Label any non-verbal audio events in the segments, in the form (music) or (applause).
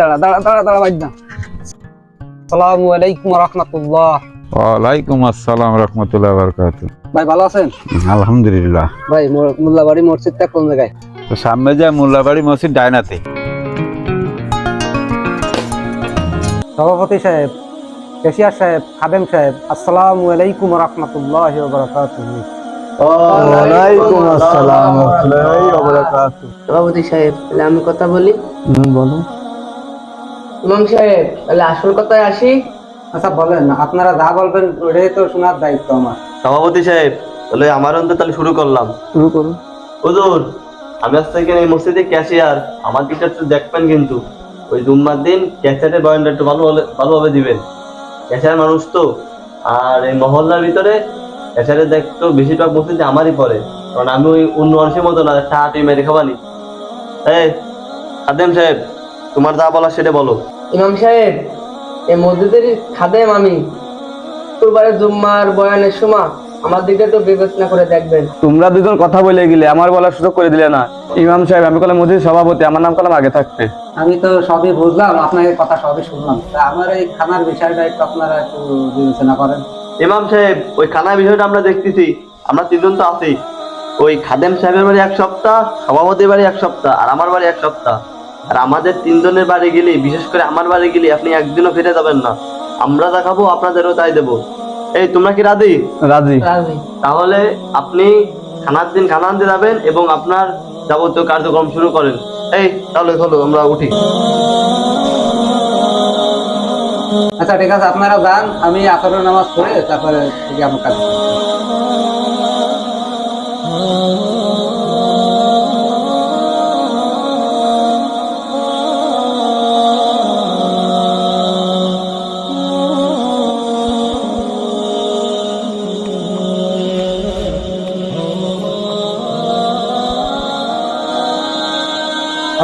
দাঁড়া দাঁড়া দাঁড়া দাঁড়া দাঁড়া আসসালামু আলাইকুম রহমতুল্লাহ। ওয়ালাইকুম আসসালাম রহমতুল্লাহ বরকাত ভাই ভালো আছেন? আলহামদুলিল্লাহ। ভাই মোল্লাবাড়ি মসজিদটা কোন জায়গায়? তো সামনে যে মোল্লাবাড়ি মসজিদ ডায়নাতে। সভাপতি সাহেব কেশিয়ার সাহেব খাদেম সাহেব আসসালামু আলাইকুম রহমতুল্লাহ বারাকাতুহু। আসসালাম ওয়া বারাকাতুহু। সভাপতি সাহেব আমি কথা বলি? বলো ইমাম সাহেব তাহলে আসল কথায় আসি? আচ্ছা বলেন আপনারা যা বলবেন ওটাই তো শোনার দায়িত্ব আমার। সভাপতি সাহেব তাহলে আমার অন্তর তাহলে শুরু করলাম। শুরু করুন। হুজুর আমি আজ থেকে এই মসজিদে ক্যাশিয়ার আমার দিকটা একটু দেখবেন কিন্তু। ওই জুম্মার দিন ক্যাশিয়ারের বয়ানটা একটু ভালো ভালোভাবে দিবেন। ক্যাশিয়ার মানুষ তো আর এই মহল্লার ভিতরে ক্যাশিয়ারের দেখতো বেশিরভাগ মসজিদে আমারই পড়ে। কারণ আমি ওই অন্য মানুষের মতো না টাহাটি মেরে খাবানি। এই খাদেম সাহেব তোমার যা বলার সেটা বলো। ইমাম সাহেব এই মসজিদের খাদেম আমি শুক্রবারে জুম্মার বয়ানের সময় আমার দিকে তো বিবেচনা করে দেখবেন। তোমরা দুজন কথা বলে গেলে আমার বলার সুযোগ করে দিলে না। ইমাম সাহেব আমি কলাম মসজিদ সভাপতি আমার নাম কলাম আগে থাকতে। আমি তো সবই বুঝলাম আপনার কথা সবই শুনলাম। তা আমার এই খানার বিষয়টা একটু আপনারা একটু বিবেচনা করেন। ইমাম সাহেব ওই খানার বিষয়টা আমরা দেখতেছি আমরা তিনজন তো আছি। ওই খাদেম সাহেবের বাড়ি এক সপ্তাহ সভাপতির বাড়ি এক সপ্তাহ আর আমার বাড়ি এক সপ্তাহ। আর আমাদের তিনজনের বাড়ি গেলে বিশেষ করে আমার বাড়ি গেলে আপনি একদিনও ফিরে যাবেন না। আমরা যা খাব আপনাদেরও তাই দেবো। এই তোমরা কি রাজি? রাজি। রাজি। তাহলে আপনি খানার দিন খানা আনতে যাবেন এবং আপনার যাবতীয় কার্যক্রম শুরু করেন। এই তাহলে চলো আমরা উঠি। আচ্ছা ঠিক আছে আপনারা যান আমি আসরের নামাজ পড়ে তারপরে আমার কাজ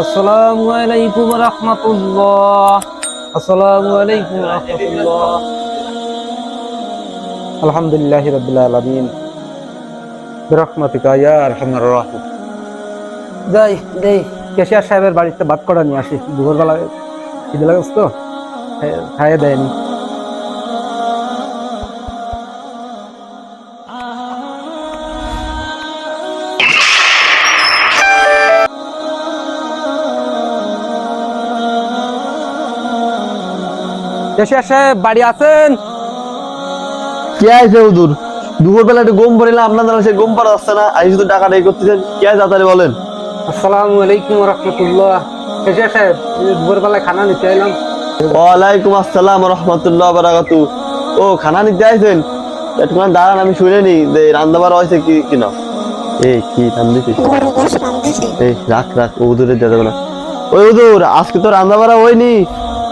আসসালামু আলাইকুম রাহমাতুল্লাহ। আসসালামু আলাইকুম রাহমাতুল্লাহ। আলহামদুলিল্লাহি রাব্বিল আলামিন। বিরহমাতিকা ইয়া আরহামার রাহিম। যাই, দেই, কেশিয়ার সাহেবের বাড়িতে ভাত করা নিয়ে আসি। দুপুরবেলা খিদে লাগছে তো? খাই- খাইয়ে দেয়নি। কেশিয়ার সাহেব বাড়ি আছেন? কে আছে হুজুর? দুপুর বেলা একটু গম পড়িলাম আপনাদের সে গম পড়া যাচ্ছে না। আজ শুধু টাকা টাই করতেছেন। কে আছে তাড়াতাড়ি বলেন। আসসালামু আলাইকুম রহমতুল্লাহ কেশিয়ার সাহেব এই দুপুরবেলায় খানা নিতে এলাম। ওয়ালাইকুম আসসালাম রহমতুল্লাহ বারাকাতু। ও খানা নিতে আইছেন? একটুখানি দাঁড়ান আমি শুনে নি যে রান্দাবার হয়েছে কি কিনা এই কি রান্দিছিস এই রাখ রাখ ও উদুরে দিয়ে দেবে না। ওই উদুর আজকে তো রান্দাবাড়া হয়নি।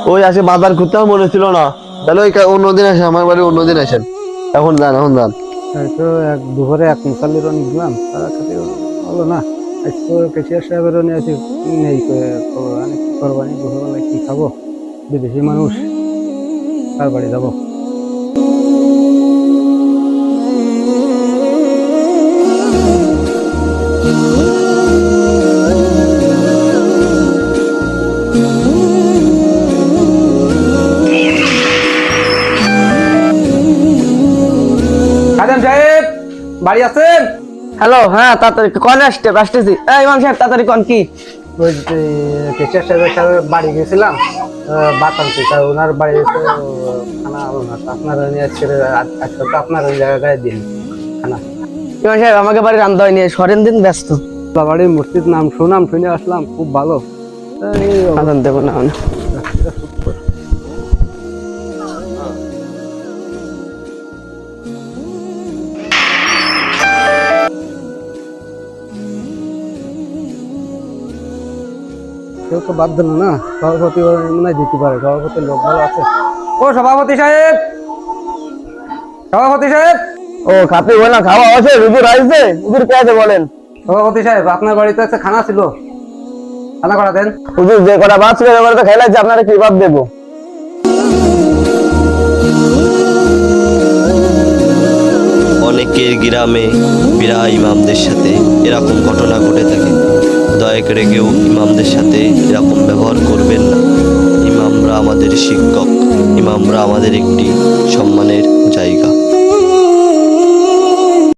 ওই আজকে বাজার করতে আমার মনে ছিল না। তাহলে ওই কা- অন্যদিন আসে আমার বাড়ি অন্যদিন আসেন। এখন যান এখন যান। তো এক দুপুরে এক মুসাল্লির অনেক দিলাম তারা খাতে হলো না আজকে কেশিয়ার সাহেবের নিয়ে আছি নেই করে- করব, কি করব? দুপুরবেলায় কি খাব? বিদেশি মানুষ তার বাড়ি যাব। খাদেম (laughs) বাড়ি আছেন? হ্যালো হ্যাঁ তাড়াতাড়ি কন আসতে আসতেছি। এই ইমাম সাহেব তাড়াতাড়ি কন কি? ওই কেশিয়ার সাহেবের সাথে বাড়ি গেছিলাম ভাত আনতে তা ওনার বাড়ি খানা না আপনারা নিয়ে আজকে আজকে তো আপনার জায়গায় দিন খানা ইমাম সাহেব আমাকে বাড়ি রান্ধা হয়নি সরেন দিন ব্যস্ত। বাড়ির মসজিদ নাম শুনাম শুনে আসলাম খুব ভালো। দেবো না কেউ তো বাদ দিল না। সভাপতি মনে হয় দিতে পারে। সভাপতির লোক ভালো আছে। ও সভাপতি সাহেব! সভাপতি সাহেব! ও খাপি বলে না খাওয়া আছে হুজুর আসছে হুজুর কে আছে বলেন? সভাপতি সাহেব আপনার বাড়িতে একটা খানা ছিল। খানা করা দেন? হুজুর যে কটা বাদ ছিল এবারে তো খেলাচ্ছে আপনারা কি বাদ দেবো? অনেকের গ্রামে প্রায় ইমামদের সাথে এরকম ঘটনা ঘটে থাকে। রেগেও ইমামদের সাথে এরকম ব্যবহার করবেন না। ইমামরা আমাদের শিক্ষক, ইমামরা আমাদের একটি সম্মানের জায়গা।